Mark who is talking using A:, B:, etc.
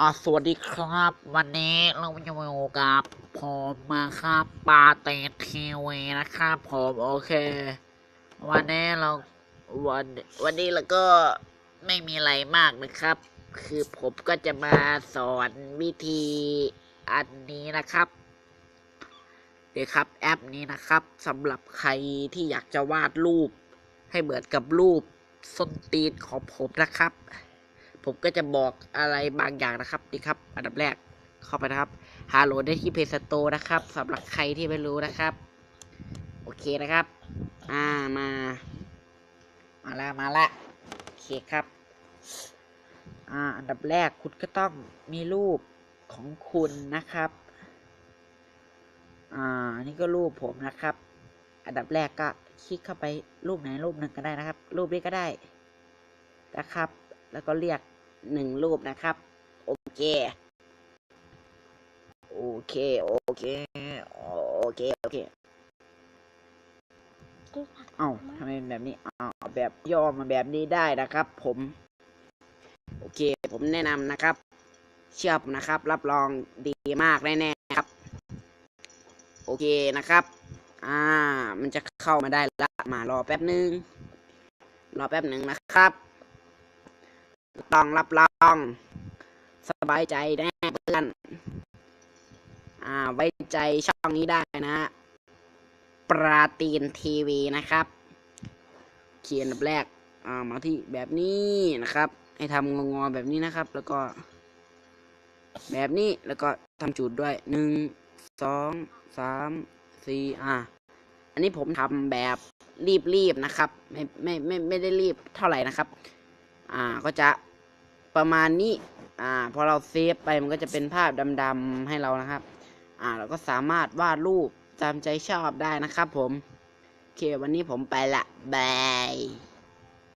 A: อ่าสวัสดีครับ วันนี้เราจะมาอยู่กับผมมาครับปาเตทีวีนะครับผมโอเค วันนี้เราวันวันนี้เราก็ไม่มีอะไรมากนะครับ คือผมก็จะมาสอนวิธีอันนี้นะครับเดี๋ยวครับแอปนี้นะครับสำหรับใครที่อยากจะวาดรูป ให้เหมือนกับรูปส้นตีนของผมนะครับ ผมก็จะบอกอะไรบางอย่างนะครับนี่ครับ อันดับแรกเข้าไปนะครับฮาโหลได้ที่เพจสโตนะครับสำหรับใครที่ไม่รู้นะครับ โอเคนะครับ อ่ามา มาละมาละโอเคครับ อ่า อันดับแรกคุณก็ต้องมีรูปของคุณนะครับ อ่านี่ก็รูปผมนะครับ อันดับแรกก็คลิกเข้าไปรูปไหนรูปหนึ่งก็ได้นะครับ รูปนี้ก็ได้นะครับ แล้วก็เรียก หนึ่งรูปนะครับ โอเค โอเค โอเค โอเค โอเค เอ้าทำไมเป็นแบบนี้เอ้าแบบย่อมาแบบนี้ได้นะครับ ผม โอเค ผมแนะนำนะครับ เชื่อผมนะครับ รับรองดีมากแน่ๆครับ โอเคนะครับ อ่า มันจะเข้ามาได้ละมารอแป๊บนึง รอแป๊บหนึ่งนะครับ ต้องรับรอง สบายใจแน่เพื่อน อ่า ไว้ใจช่องนี้ได้นะฮะ ปราตีนทีวีนะครับ เขียนแบบแรก อ่า มาที่แบบนี้นะครับ ให้ทำงงๆแบบนี้นะครับ แล้วก็ แบบนี้ แล้วก็ทำจุดด้วยหนึ่ง สอง สาม สี่ อ่า อันนี้ผมทำแบบรีบๆนะครับ ไม่ไม่ไม่ไม่ได้รีบเท่าไหร่นะครับ อ่าก็จะประมาณนี้ อ่า พอเราเซฟไปมันก็จะเป็นภาพดำๆให้เรานะครับ อ่า เราก็สามารถวาดรูปตามใจชอบได้นะครับผม โอเค วันนี้ผมไปละบาย